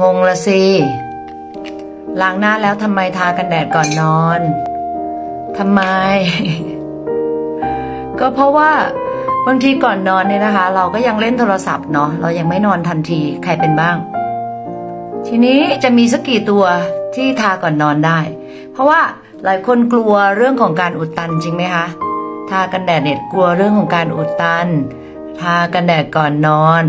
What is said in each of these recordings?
งงละสิ ล้างหน้าแล้วทำไมทากันแดดก่อนนอน ทำไม ก็เพราะว่าบางทีก่อนนอนเนี่ยนะคะ เราก็ยังเล่นโทรศัพท์เนาะเรายังไม่นอนทันทีใครเป็นบ้าง ทีนี้จะมีสักกี่ตัวที่ทาก่อนนอนได้ เพราะว่าหลายคนกลัวเรื่องของการอุดตันจริงไหมคะทากันแดดเนี่ยกลัวเรื่องของการอุดตัน ทากันแดดก่อนนอน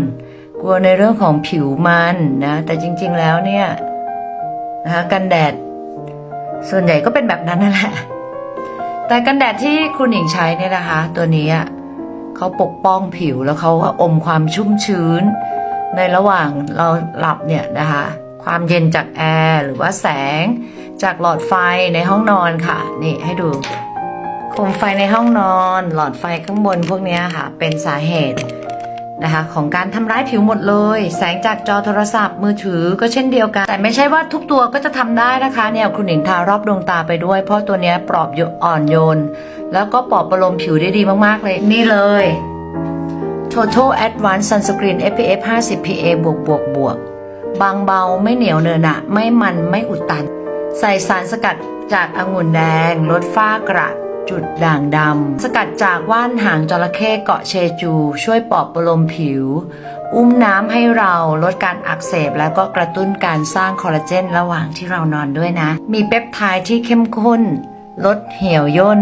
ลัวในเรื่องของผิวมันนะแต่จริง ๆแล้วเนี่ยนะคะกันแดด ส่วนใหญ่ก็เป็นแบบนั้นนั่นแหละแต่กันแดดที่คุณหญิงใช้เนี่ยนะคะ ตัวนี้เขาปกป้องผิวแล้วเขาอมความชุ่มชื้น ในระหว่างเราหลับเนี่ยนะคะ ความเย็นจากแอร์หรือว่าแสงจากหลอดไฟในห้องนอนค่ะ นี่ให้ดูโคมไฟในห้องนอน หลอดไฟข้างบนพวกนี้ค่ะ เป็นสาเหตุ นะคะของการทำร้ายผิวหมดเลย แสงจากจอโทรศัพท์มือถือก็เช่นเดียวกัน แต่ไม่ใช่ว่าทุกตัวก็จะทำได้นะคะเนี่ยคุณหญิงทารอบดวงตาไปด้วย เพราะตัวนี้ปลอบโยอ่อนโยน แล้วก็ปลอบประโลมผิวได้ดีมากๆเลย นี่เลย Total Advanced Sunscreen SPF 50 PA บวกบวกบวกบางเบาไม่เหนียวเนอะหนะไม่มันไม่อุดตัน ใส่สารสกัดจากองุ่นแดง ลดฝ้ากระ จุดด่างดำ สกัดจากว่านหางจระเข้เกาะเชจู ช่วยปลอบประโลมผิว อุ้มน้ำให้เราลดการอักเสบ แล้วก็กระตุ้นการสร้างคอลลาเจนระหว่างที่เรานอนด้วยนะ มีเปปไทด์ที่เข้มข้น ลดเหี่ยวย่น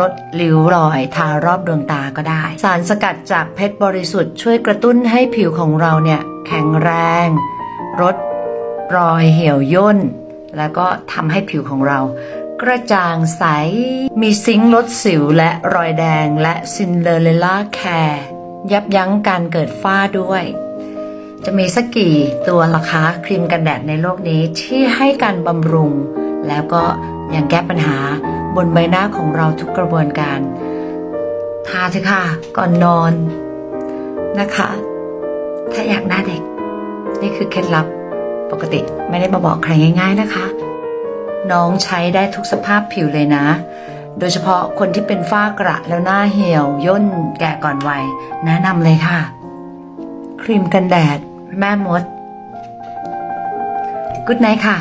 ลดริ้วรอยทารอบดวงตาก็ได้ สารสกัดจากเพชรบริสุทธิ์ช่วยกระตุ้นให้ผิวของเราเนี่ยแข็งแรงลดรอยเหี่ยวย่น แล้วก็ทำให้ผิวของเรา กระจ่างใส มีซิงค์ลดสิวและรอยแดงและซินเดอเรลล่าแคร์ยับยั้งการเกิดฝ้าด้วย จะมีสักกี่ตัวล่ะคะครีมกันแดดในโลกนี้ที่ให้การบำรุง แล้วก็ยังแก้ปัญหาบนใบหน้าของเราทุกกระบวนการ ทาเถอะค่ะ ก่อนนอนนะคะ ถ้าอยากหน้าเด็ก นี่คือเคล็ดลับปกติไม่ได้มาบอกใครง่าย ๆนะคะ น้องใช้ได้ทุกสภาพผิวเลยนะ โดยเฉพาะคนที่เป็นฝ้ากระแล้วหน้าเหี่ยว ย่นแก่ก่อนวัย แนะนำเลยค่ะ ครีมกันแดด แม่มด กุ๊ดไนค่ะ